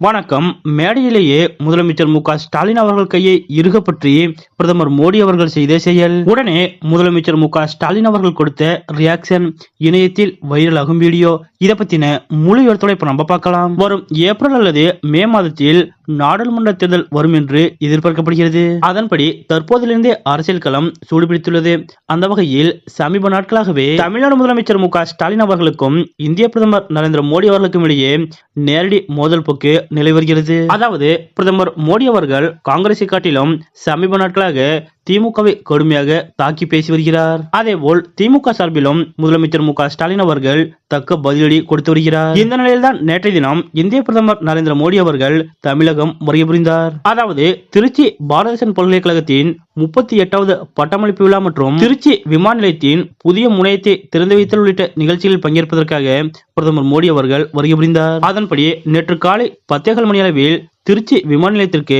வணக்கம். மேடையிலேயே முதலமைச்சர் மு க ஸ்டாலின் அவர்கள் கையை இருக பற்றி பிரதமர் மோடி அவர்கள் செய்த செயல். உடனே முதலமைச்சர் மு க ஸ்டாலின் அவர்கள் கொடுத்த ரியாக்ஷன் இணையத்தில் வைரலாகும் வீடியோ இதை பத்தின முழு விவரத்தோட இப்ப நம்ம பார்க்கலாம். வரும் ஏப்ரல் அல்லது மே மாதத்தில் நாடாளுமன்ற தேர்தல் வரும் என்று எதிர்பார்க்கப்படுகிறது. அதன்படி தற்போதிலிருந்தே அரசியல் களம் சூடுபிடித்துள்ளது. அந்த வகையில் சமீப நாட்களாகவே தமிழ்நாடு முதலமைச்சர் மு ஸ்டாலின் அவர்களுக்கும் இந்திய பிரதமர் நரேந்திர மோடி அவர்களுக்கும் இடையே நேரடி மோதல் போக்கு நிலை வருகிறது. அதாவது பிரதமர் மோடி அவர்கள் காங்கிரஸை காட்டிலும் சமீப நாட்களாக திமுகவை கடுமையாக தாக்கி பேசி வருகிறார். அதேபோல் திமுக சார்பிலும் முதலமைச்சர் மு க ஸ்டாலின் அவர்கள் தக்க பதிலடி கொடுத்து வருகிறார். இந்த நிலையில்தான் நேற்றைய தினம் இந்திய பிரதமர் நரேந்திர மோடி அவர்கள் தமிழகம் வருகை புரிந்தார். அதாவது திருச்சி பாரதேசன் பல்கலைக்கழகத்தின் முப்பத்தி எட்டாவது பட்டமளிப்பு விழா மற்றும் திருச்சி விமான நிலையத்தின் புதிய முனையத்தை திறந்து வைத்தல் உள்ளிட்ட நிகழ்ச்சிகளில் பங்கேற்பதற்காக பிரதமர் மோடி அவர்கள் வருகை புரிந்தார். அதன்படி நேற்று காலை பத்தேகால் மணி அளவில் திருச்சி விமான நிலையத்திற்கு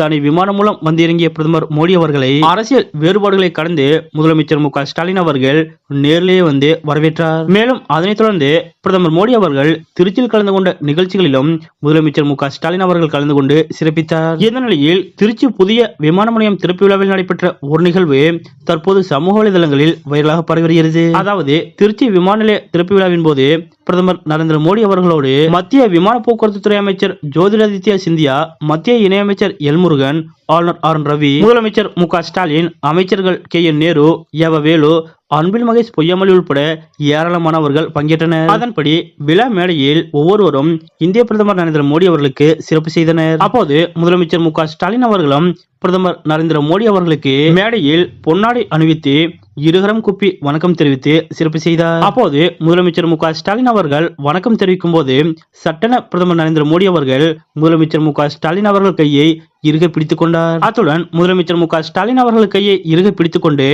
தனி விமானம் மூலம் வந்திறங்கிய பிரதமர் மோடி அவர்களை அரசியல் வேறுபாடுகளை கடந்து முதலமைச்சர் மு ஸ்டாலின் அவர்கள் நேரிலேயே வந்து வரவேற்றார். மேலும் அதனைத் தொடர்ந்து பிரதமர் மோடி அவர்கள் திருச்சியில் கலந்து கொண்ட நிகழ்ச்சிகளிலும் முதலமைச்சர் மு ஸ்டாலின் அவர்கள் கலந்து கொண்டு சிறப்பித்தார். இந்த நிலையில் திருச்சி புதிய விமான நிலையம் திறப்பு விழாவில் நடைபெற்ற ஒரு நிகழ்வு தற்போது சமூக வலைதளங்களில் வைரலாக பரவி வருகிறது. அதாவது திருச்சி விமான நிலைய திறப்பு விழாவின் போது பிரதமர் நரேந்திர மோடி அவர்களோடு மத்திய விமான போக்குவரத்து துறை அமைச்சர் ஜோதிராதித்யா சிந்தியா மத்திய இணையமைச்சர் எல்முருகன் ஆளுநர் ஆர் என் ரவி முதலமைச்சர் மு க ஸ்டாலின் அமைச்சர்கள் கே என் நேரு எவ வேலு அன்பில் மகேஷ் பொய்யாமொழி உட்பட ஏராளமானவர்கள் பங்கேற்றனர். அதன்படி விழா மேடையில் ஒவ்வொருவரும் இந்திய பிரதமர் நரேந்திர மோடி அவர்களுக்கு சிறப்பு செய்தனர். அப்போது முதலமைச்சர் மு க ஸ்டாலின் அவர்களும் பிரதமர் நரேந்திர மோடி அவர்களுக்கு மேடையில் பொன்னாடை அணிவித்து இருகரம் குப்பி வணக்கம் தெரிவித்து சிறப்பு செய்தார். அப்போது முதலமைச்சர் மு ஸ்டாலின் அவர்கள் வணக்கம் தெரிவிக்கும் போது சட்டன பிரதமர் நரேந்திர மோடி அவர்கள் முதலமைச்சர் மு ஸ்டாலின் அவர்கள் கையை இருக பிடித்துக் கொண்டார் அத்துடன் முதலமைச்சர் மு ஸ்டாலின் அவர்கள் கையை இருக பிடித்துக் கொண்டு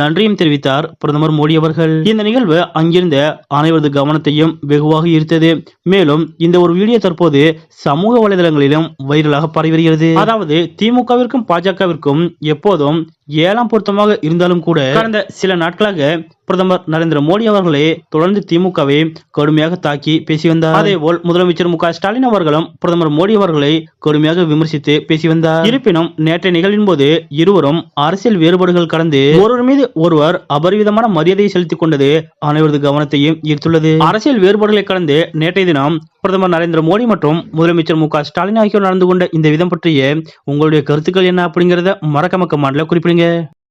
நன்றியும் தெரிவித்தார் பிரதமர் மோடி அவர்கள். இந்த நிகழ்வு அங்கிருந்த அனைவரது கவனத்தையும் வெகுவாக ஈர்த்தது. மேலும் இந்த ஒரு வீடியோ தற்போது சமூக வலைதளங்களிலும் வைரலாக பரவி வருகிறது. அதாவது திமுகவிற்கும் பாஜகவிற்கும் எப்போதும் ஏழாம் பொருத்தமாக இருந்தாலும் கூட கடந்த சில நாட்களாக பிரதமர் நரேந்திர மோடி அவர்களே தொடர்ந்து திமுகவை கடுமையாக தாக்கி பேசி வந்தார். அதேபோல் முதலமைச்சர் மு ஸ்டாலின் அவர்களும் பிரதமர் மோடி அவர்களை கடுமையாக விமர்சித்து பேசி வந்தார். இருப்பினும் நேற்றைய நிகழ்வின் போது இருவரும் அரசியல் வேறுபாடுகள் கடந்து ஒருவர் மீது ஒருவர் அபரிவிதமான மரியாதையை செலுத்திக் கொண்டது அனைவரது கவனத்தையும் ஈர்த்துள்ளது. அரசியல் வேறுபாடுகளை கடந்து நேற்றைய தினம் பிரதமர் நரேந்திர மோடி மற்றும் முதலமைச்சர் மு ஸ்டாலின் ஆகியோர் நடந்து கொண்ட இந்த விதம் பற்றிய உங்களுடைய கருத்துக்கள் என்ன அப்படிங்கறத மறக்காம கமாண்ட்ல குறிப்பிடுங்க.